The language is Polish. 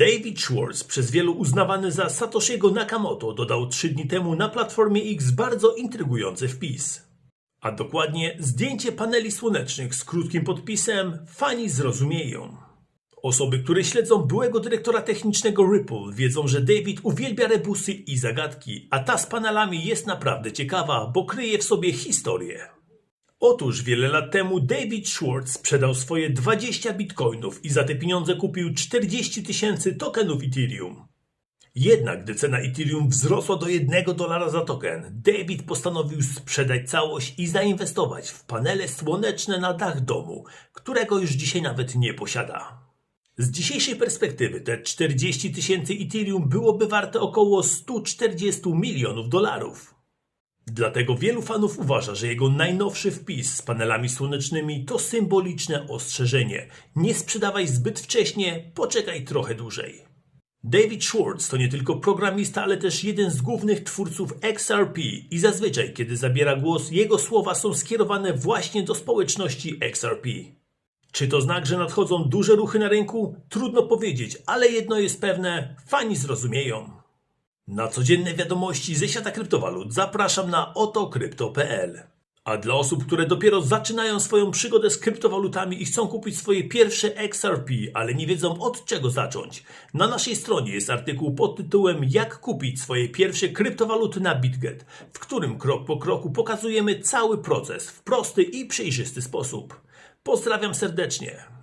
David Schwartz, przez wielu uznawany za Satoshiego Nakamoto, dodał trzy dni temu na Platformie X bardzo intrygujący wpis. A dokładnie zdjęcie paneli słonecznych z krótkim podpisem Fani zrozumieją. Osoby, które śledzą byłego dyrektora technicznego Ripple, wiedzą, że David uwielbia rebusy i zagadki, a ta z panelami jest naprawdę ciekawa, bo kryje w sobie historię. Otóż wiele lat temu David Schwartz sprzedał swoje 20 bitcoinów i za te pieniądze kupił 40 tysięcy tokenów Ethereum. Jednak gdy cena Ethereum wzrosła do 1 dolara za token, David postanowił sprzedać całość i zainwestować w panele słoneczne na dach domu, którego już dzisiaj nawet nie posiada. Z dzisiejszej perspektywy te 40 tysięcy Ethereum byłoby warte około 140 milionów dolarów. Dlatego wielu fanów uważa, że jego najnowszy wpis z panelami słonecznymi to symboliczne ostrzeżenie. Nie sprzedawaj zbyt wcześnie, poczekaj trochę dłużej. David Schwartz to nie tylko programista, ale też jeden z głównych twórców XRP i zazwyczaj, kiedy zabiera głos, jego słowa są skierowane właśnie do społeczności XRP. Czy to znak, że nadchodzą duże ruchy na rynku? Trudno powiedzieć, ale jedno jest pewne, fani zrozumieją. Na codzienne wiadomości ze świata kryptowalut zapraszam na otokrypto.pl. A dla osób, które dopiero zaczynają swoją przygodę z kryptowalutami i chcą kupić swoje pierwsze XRP, ale nie wiedzą od czego zacząć, na naszej stronie jest artykuł pod tytułem Jak kupić swoje pierwsze kryptowaluty na BitGet, w którym krok po kroku pokazujemy cały proces w prosty i przejrzysty sposób. Pozdrawiam serdecznie.